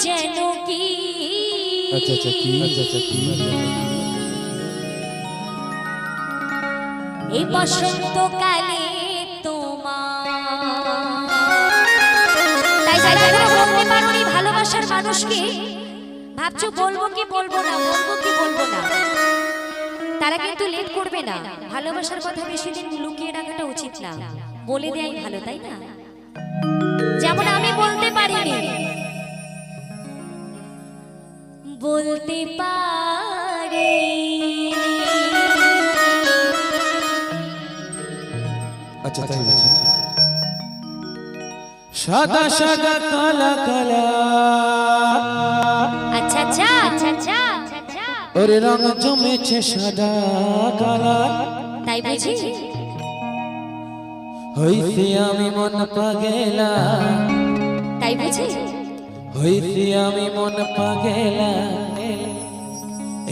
যেন কি? আচ্ছা আচ্ছা কি? আচ্ছা আচ্ছা কি? এই বসন্তকালে তোমার ভালোবাসার মানুষকে ভাবছ বলব কি বলব না বলব কি বলব না? তারা কিন্তু লেট করবে না ভালোবাসার কথা বেশি দিন লুকিয়ে রাখাটা উচিত না। বলে দেয়াই ভালো তাই না? যেমন আমি বলতে পারিনি বলতে পারি। আচ্ছা তাই বলছি সাদা সাদা কালা কালা। আচ্ছা আচ্ছা আচ্ছা আচ্ছা আচ্ছা। ওরে রং জমেছে সাদা কালা। তাই বুঝি? হইছি আমি মন পাগেলা। তাই বুঝি? হইছি আমি মন পাগেলা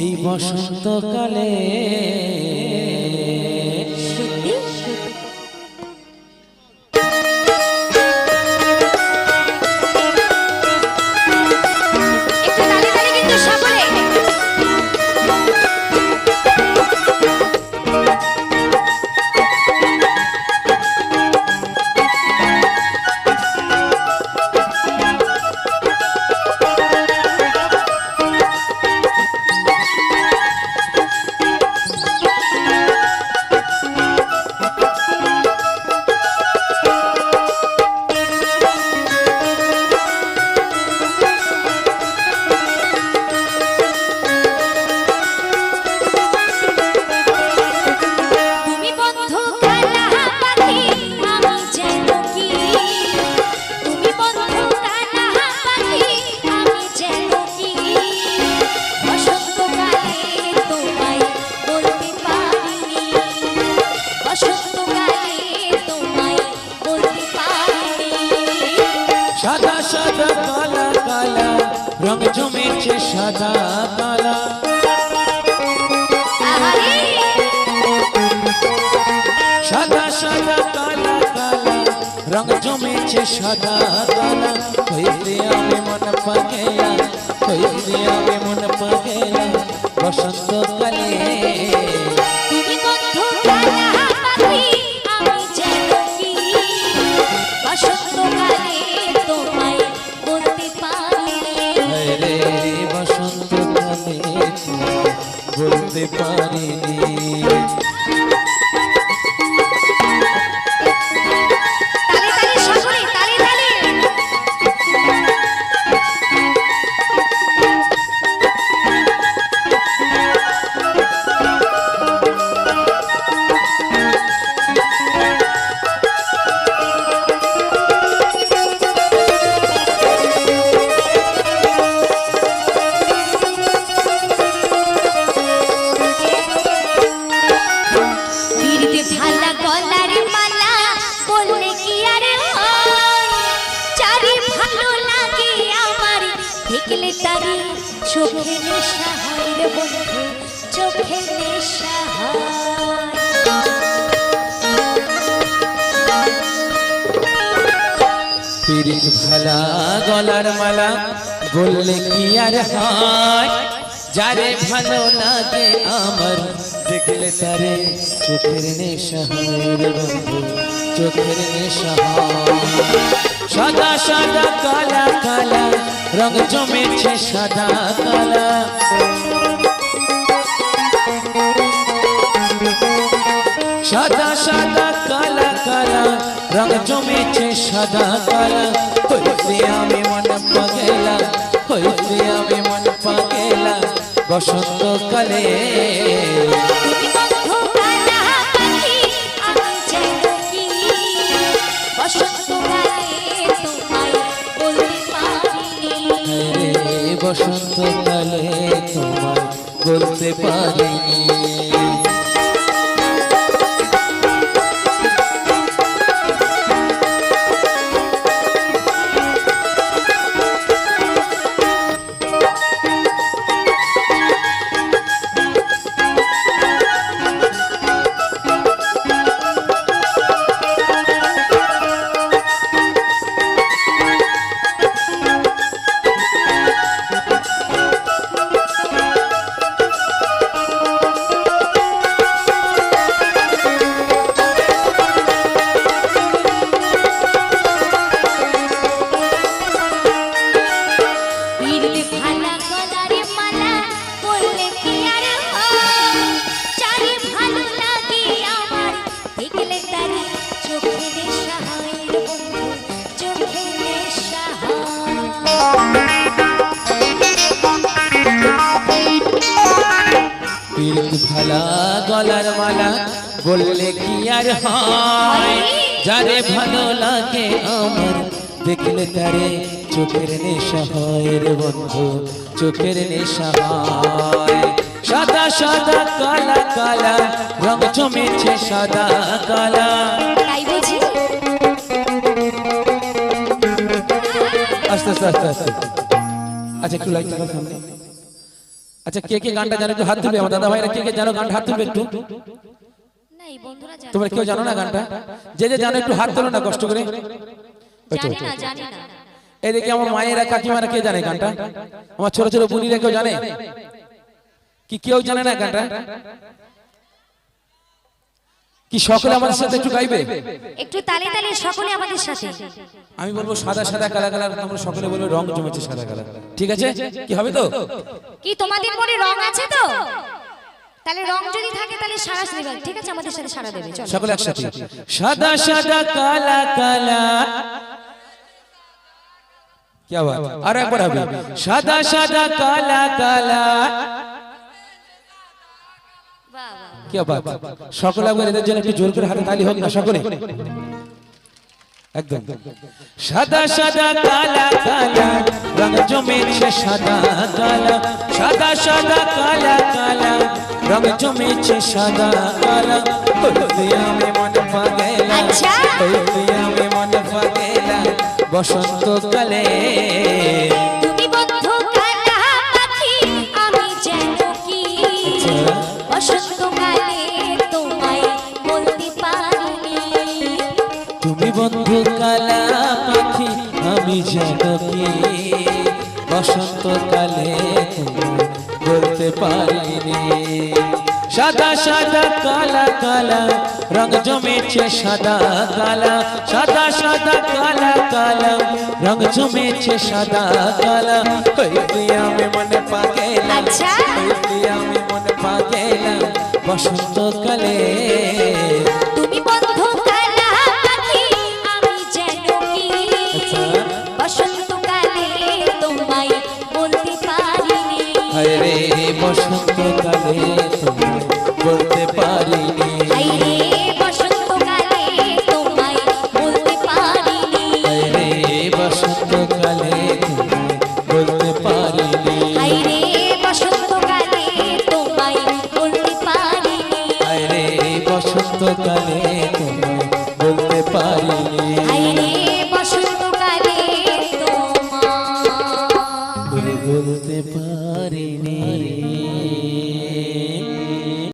এই বসন্তকালে। রং জমেছে সাদা পালা সাদা সাদা কালা কালা রং জমেছে সাদা কালা হইতে আমি মন পাগেলা হইতে দেখলে তারি চোখে নেশা হয় রে বন্ধু, চোখে নেশা পিরিত ভালা গলার মালা বললে কি আর হয়? যারে ভালো লাগে আমার, দেখলে তারে চোখের নেশা বন্ধু, চোখের সাদা সাদা কালা কালা রং জমেছে সাদা কালা। সাদা সাদা কালা কালা, রং জমেছে সাদা কালা। হইতে আমি মন পাগেলা, হইতে আমি মন পাগেলা, বসন্তকালে। বসন্তকালে তোমায় বলতে পারিনি। গলার মালা বললে কি আর হয়? যারে ভালো লাগে আমার দেখলে তারে চোখের নেশা হয় রে বন্ধু চোখের নেশা হয়। সাদা সাদা কালা কালা রং জমেছে সাদা কালা। আস্তে আস্তে আস্তে আস্তে। আচ্ছা একটু লাইট থাকার সামনে। আচ্ছা কে কে গানটা জানো? একটু হাত তুলবে। আমার দাদা ভাইরা কে কে জানো গানটা? হাত তুলবে একটু। তোমরা কেউ জানো না গানটা? যে যে জানো একটু হাত তোলো না কষ্ট করে। ওই তো, জানে না জানে না। এদিকে আমার মায়েরা কাকিমারা কে জানে গানটা? আমার ছোট ছোট বুনিরা কেউ জানে? কি কেউ জানে না গানটা? কি সকলে আমাদের সাথে একটু গাইবে? একটু তালে তালে সকলে আমাদের সাথে। আমি বলব সাদা সাদা কালা কালা আমরা সকলে বলব রং জমেছে সাদা কালা। ঠিক আছে? কি হবে তো? কি তোমাদের মনে রং আছে তো? তাহলে রং যদি থাকে তাহলে সারা দেবে ঠিক আছে? আমাদের সাথে সারা দেবে চলো। সকলে একসাথে। সাদা সাদা কালা। কালা। কি বাত আর একবার হবে। সাদা সাদা কালা কালা। কি সকলে একবার এদের জন্য একটু জোর করে হাতে তালি হোক না সকলে। একদম। সাদা সাদা কালা কালা রং জমেছে সাদা কালা। সাদা সাদা কালা কালা রং জমেছে সাদা কালা। আমি মন পাগেলা। আচ্ছা। মন পাগেলা। বসন্ত কালে কালে বলতে পারিনি। সাদা সাদা কালা কালা রং জমেছে সাদা কালা। সাদা সাদা কালা কালা রং জমেছে সাদা কালা। ওই তুই আমি মনে পাগেলা আচ্ছা। ওই তুই আমি মনে পাগেলা বসন্ত বসন্তকালে তোমায় বলতে পারিনি। রে বসন্তকালে তোমায় বলতে পারিনি। রে বসন্তকালে তোমায় বলতে পারিনি। বসন্তকালে তোমায় বলতে পারিনি। বসন্তকালে